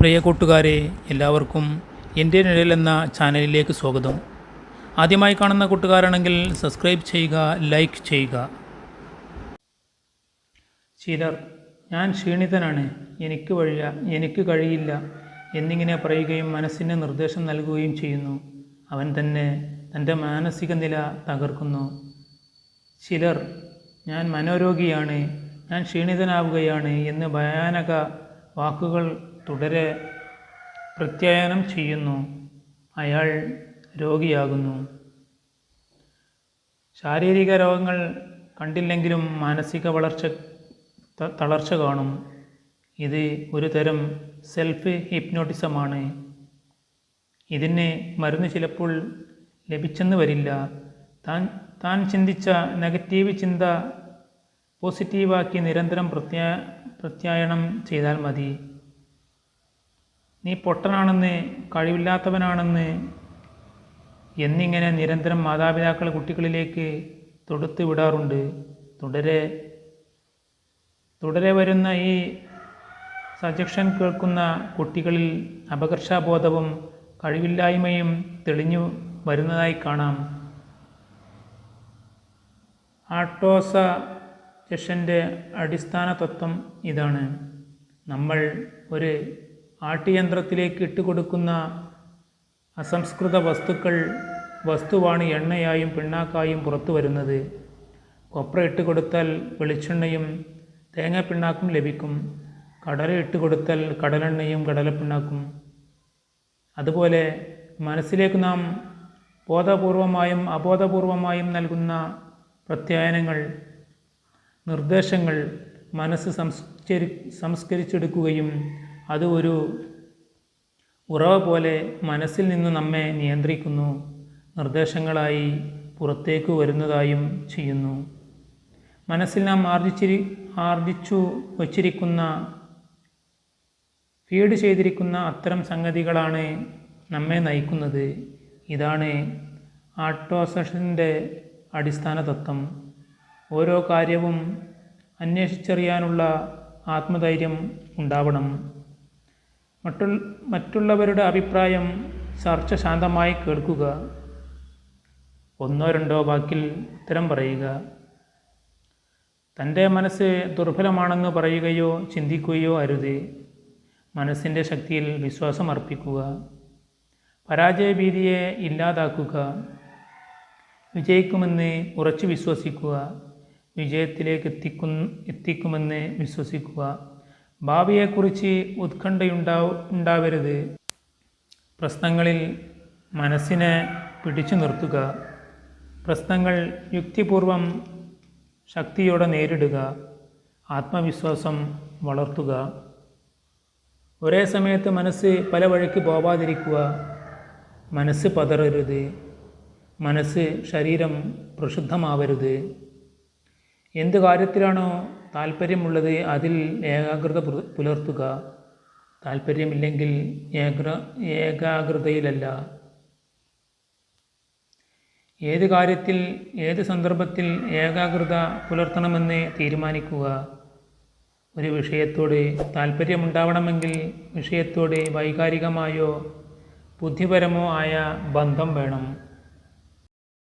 പ്രിയ കൂട്ടുകാരെ എല്ലാവർക്കും എന്റെ നിഴൽ എന്ന ചാനലിലേക്ക് സ്വാഗതം. ആദ്യമായി കാണുന്ന കൂട്ടുകാരാണെങ്കിൽ സബ്സ്ക്രൈബ് ചെയ്യുക ലൈക്ക് ചെയ്യുക. ചിലർ ഞാൻ ക്ഷീണിതനാണ് എനിക്ക് വഴിയ എനിക്ക് കഴിയില്ല എന്നിങ്ങനെ പറയുകയും മനസ്സിന് നിർദ്ദേശം നൽകുകയും ചെയ്യുന്നു. അവൻ തന്നെ തന്റെ മാനസിക നില തകർക്കുന്നു. ചിലർ ഞാൻ മനോരോഗിയാണ് ഞാൻ ക്ഷീണിതനാവുകയാണ് എന്ന് ഭയാനക വാക്കുകൾ തുടരെ പ്രത്യായനം ചെയ്യുന്നു. അയാൾ രോഗിയാകുന്നു. ശാരീരിക രോഗങ്ങൾ കണ്ടില്ലെങ്കിലും മാനസിക വളർച്ച തളർച്ച കാണും. ഇത് ഒരു തരം സെൽഫ് ഹിപ്നോട്ടിസമാണ് ഇതിന് മരുന്ന് ചിലപ്പോൾ ലഭിച്ചെന്ന് വരില്ല. താൻ താൻ ചിന്തിച്ച നെഗറ്റീവ് ചിന്ത പോസിറ്റീവാക്കി നിരന്തരം പ്രത്യാ പ്രത്യായണം ചെയ്താൽ മതി. നീ പൊട്ടനാണെന്ന് കഴിവില്ലാത്തവനാണെന്ന് എന്നിങ്ങനെ നിരന്തരം മാതാപിതാക്കൾ കുട്ടികളിലേക്ക് തൊടുത്ത് വിടാറുണ്ട്. തുടരെ തുടരെ വരുന്ന ഈ സജഷൻ കേൾക്കുന്ന കുട്ടികളിൽ അപകർഷാബോധവും കഴിവില്ലായ്മയും തെളിഞ്ഞു വരുന്നതായി കാണാം. ആട്ടോസ ജക്ഷന്റെ അടിസ്ഥാന തത്വം ഇതാണ്. നമ്മൾ ഒരു ആട്ടിയന്ത്രത്തിലേക്ക് ഇട്ടുകൊടുക്കുന്ന അസംസ്കൃത വസ്തുക്കൾ വസ്തുവാണ് എണ്ണയായും പിണ്ണാക്കായും പുറത്തു വരുന്നത്. കൊപ്ര ഇട്ട് കൊടുത്താൽ വെളിച്ചെണ്ണയും തേങ്ങാപ്പിണ്ണാക്കും ലഭിക്കും. കടല ഇട്ട് കൊടുത്താൽ കടലെണ്ണയും കടലപ്പിണ്ണാക്കും. അതുപോലെ മനസ്സിലേക്ക് നാം ബോധപൂർവമായും അബോധപൂർവമായും നൽകുന്ന പ്രത്യായനങ്ങൾ നിർദ്ദേശങ്ങൾ മനസ്സ് സംസ്കരി സംസ്കരിച്ചെടുക്കുകയും അത് ഒരു ഉറവ പോലെ മനസ്സിൽ നിന്ന് നമ്മെ നിയന്ത്രിക്കുന്നു നിർദ്ദേശങ്ങളായി പുറത്തേക്ക് വരുന്നതായും ചെയ്യുന്നു. മനസ്സിൽ നാം ആർജിച്ചിരി ആർജിച്ചു വച്ചിരിക്കുന്ന ഫീഡ് ചെയ്തിരിക്കുന്ന അത്തരം സംഗതികളാണ് നമ്മെ നയിക്കുന്നത്. ഇതാണ് ആട്ടോസഷന്റെ അടിസ്ഥാന തത്വം ഓരോ കാര്യവും അന്വേഷിച്ചറിയാനുള്ള ആത്മധൈര്യം ഉണ്ടാവണം. മറ്റു മറ്റുള്ളവരുടെ അഭിപ്രായം ചർച്ച ശാന്തമായി കേൾക്കുക. ഒന്നോ രണ്ടോ വാക്കിൽ ഉത്തരം പറയുക. തന്റെ മനസ്സ് ദുർബലമാണെന്ന് പറയുകയോ ചിന്തിക്കുകയോ അരുത്. മനസ്സിന്റെ ശക്തിയിൽ വിശ്വാസം അർപ്പിക്കുക. പരാജയഭീതിയെ ഇല്ലാതാക്കുക. വിജയിക്കുമെന്ന് ഉറച്ചു വിശ്വസിക്കുക. വിജയത്തിലേക്ക് എത്തിക്കുന്ന എത്തിക്കുമെന്ന് വിശ്വസിക്കുക. ഭാവിയെക്കുറിച്ച് ഉത്കണ്ഠയുണ്ടാവ് ഉണ്ടാവരുത്. പ്രശ്നങ്ങളിൽ മനസ്സിനെ പിടിച്ചു നിർത്തുക. പ്രശ്നങ്ങൾ യുക്തിപൂർവം ശക്തിയോടെ നേരിടുക. ആത്മവിശ്വാസം വളർത്തുക. ഒരേ സമയത്ത് മനസ്സ് പല വഴിക്ക് പോവാതിരിക്കുക. മനസ്സ് പതറരുത്. മനസ്സ് ശരീരം പ്രക്ഷുബ്ധമാവരുത് എന്ത് കാര്യത്തിലാണോ താല്പര്യമുള്ളത് അതിൽ ഏകാഗ്രത പുലർത്തുക. താല്പര്യമില്ലെങ്കിൽ ഏകാഗ്ര ഏകാഗ്രതയിലല്ല. ഏത് കാര്യത്തിൽ ഏത് സന്ദർഭത്തിൽ ഏകാഗ്രത പുലർത്തണമെന്ന് തീരുമാനിക്കുക. ഒരു വിഷയത്തോട് താല്പര്യമുണ്ടാവണമെങ്കിൽ വിഷയത്തോട് വൈകാരികമായോ ബുദ്ധിപരമോ ആയ ബന്ധം വേണം.